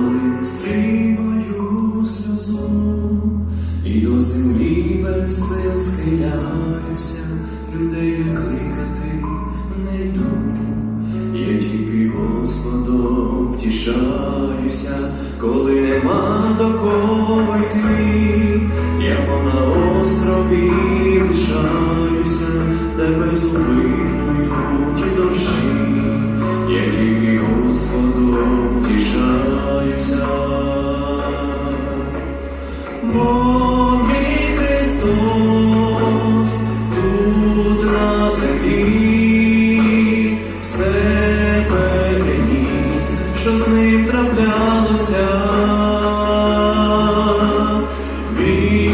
не стримаю сльозу, і до землі без сил схиляюся, людей кликати не йду, я тільки Господом втішаюся, коли нема до кого йти, я на острові Бо Христос тут на землі все переніс, що з ним траплялося. Він